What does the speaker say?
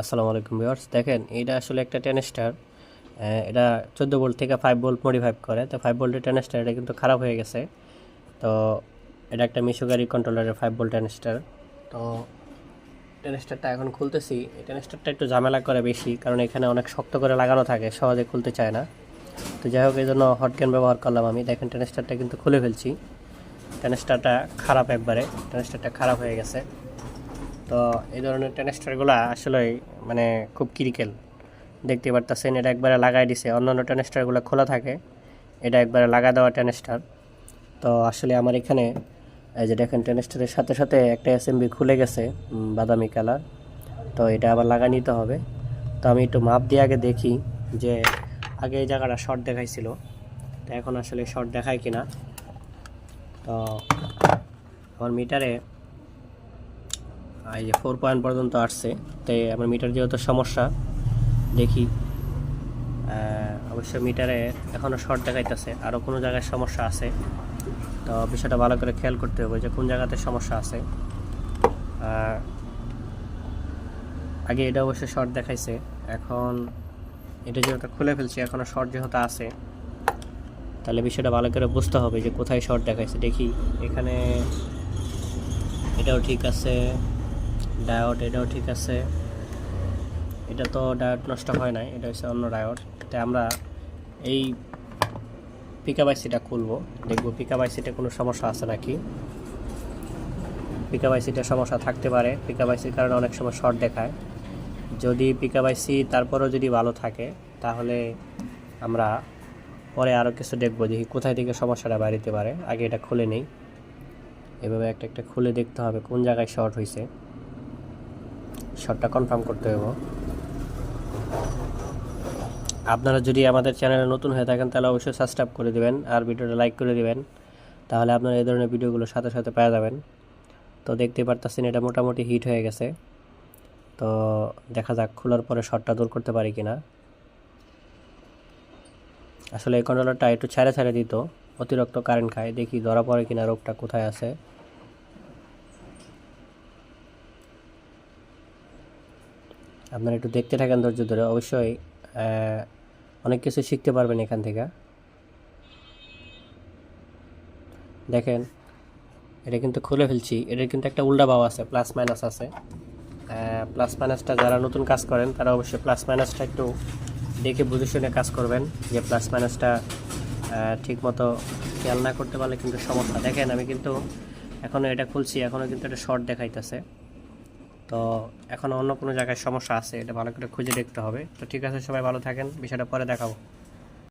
আসসালামু আলাইকুম ভিউয়ার্স। দেখেন, এটা আসলে একটা টেন স্টার এটা চোদ্দ ভোল্ট থেকে ফাইভ ভোল্ট মডিফাইভ করে। তো ফাইভ ভোল্টের টেন স্টার এটা কিন্তু খারাপ হয়ে গেছে। তো এটা একটা মিশো গাড়ি কন্ট্রোলারের ফাইভ ভোল্ট টেন স্টার তো টেন স্টারটা এখন খুলতেছি। এই টেন স্টারটা একটু ঝামেলা করে বেশি, কারণ এখানে অনেক শক্ত করে লাগানো থাকে, সহজে খুলতে চায় না। তো যাই হোক এই জন্য হটগ্যান ব্যবহার করলাম আমি। দেখেন টেন স্টারটা কিন্তু খুলে ফেলছি। টেন স্টারটা খারাপ একবারে। টেন স্টারটা খারাপ হয়ে গেছে। তো এই ধরনের টেনেস্টারগুলো আসলে মানে খুব ক্রিকেল দেখতে পারতেছেন, এটা একবারে লাগাই দিছে। অন্যান্য টেনেস্টারগুলো খোলা থাকে, এটা একবারে লাগা দেওয়া টেনেস্টার তো আসলে আমার এখানে, এই যে দেখেন টেনেস্টারের সাথে সাথে একটা এসএমবি খুলে গেছে বাদামি কালার। তো এটা আবার লাগা নিতে হবে। তো আমি একটু মাপ দিয়ে আগে দেখি যে আগে এই জায়গাটা শর্ট দেখাইছিল। তো এখন আসলে শর্ট দেখায় কিনা। তো আমার মিটারে এই যে ফোর পয়েন্ট পর্যন্ত আসছে। তাই আমার মিটার যেহেতু সমস্যা, দেখি অবশ্য মিটারে এখনও শর্ট দেখাইতেছে আরও কোনো জায়গায় সমস্যা আছে। তো বিষয়টা ভালো করে খেয়াল করতে হবে যে কোন জায়গাতে সমস্যা আছে। আগে এটা অবশ্য শর্ট দেখাইছে, এখন এটা যেহেতু খুলে ফেলছি এখনও শর্ট যেহেতু আছে, তাহলে বিষয়টা ভালো করে বুঝতে হবে যে কোথায় শর্ট দেখাইছে। দেখি, এখানে এটাও ঠিক আছে ডায়োড, এটাও ঠিক আছে। এটা তো ডায়োড নষ্ট হয় নাই, এটা হচ্ছে অন্য ডায়োড। তাই আমরা এই পিকাপ আইসিটা খুলবো। দেখব আইসিতে কোনো সমস্যা আছে নাকি? পিকাপ আইসিতে সমস্যা থাকতে পারে। পিকাপ আইসির কারণে অনেক সময় শর্ট দেখায়। যদি পিকাপ আইসি তারপরেও যদি ভালো থাকে, তাহলে আমরা পরে আরও কিছু দেখব, দেখি কোথায় থেকে সমস্যাটা বাড়িতে পারে। আগে এটা খুলে নেই। এভাবে একটা একটা খুলে দেখতে হবে কোন জায়গায় শর্ট হয়েছে শর্টটা কনফার্ম করতে হবে আপনারা যদি আমাদের চ্যানেলে নতুন হয়ে থাকেন, তাহলে অবশ্যই সাবস্ক্রাইব করে দিবেন আর ভিডিওটা লাইক করে দিবেন। তাহলে আপনারা এই ধরনের ভিডিওগুলো সাথে সাথে পেয়ে যাবেন। তো দেখতে পারতেছেন, এটা মোটামুটি হিট হয়ে গেছে। তো দেখা যাক, খোলার পরে শটটা দূর করতে পারি কিনা। আসলে এই কন্ট্রোলারটা একটু ছেড়ে ছেড়ে দিত, অতিরিক্ত কারেন্ট খায়। দেখি ধরা পড়ে কিনা, রোগটা কোথায় আছে। আপনারা একটু দেখতে থাকেন ধৈর্য ধরে। অবশ্যই অনেক কিছু শিখতে পারবেন এখান থেকে। দেখেন, এটা কিন্তু খুলে ফেলছি। এটার কিন্তু একটা উল্টা বাও আছে প্লাস মাইনাস আছে। প্লাস মাইনাসটা যারা নতুন কাজ করেন, তারা অবশ্যই প্লাস মাইনাসটা একটু দেখে বুঝে শুনে কাজ করবেন যে প্লাস মাইনাসটা ঠিক মতো খেয়াল না করতে পারলে কিন্তু সমস্যা। দেখেন, আমি কিন্তু এখনও এটা খুলছি এখনও কিন্তু এটা শর্ট দেখাইতেছে। তো এখন অন্য কোনো জায়গায় সমস্যা আছে, এটা ভালো করে খুঁজে দেখতে হবে। তো ঠিক আছে, সবাই ভালো থাকেন, বিষয়টা পরে দেখাবো।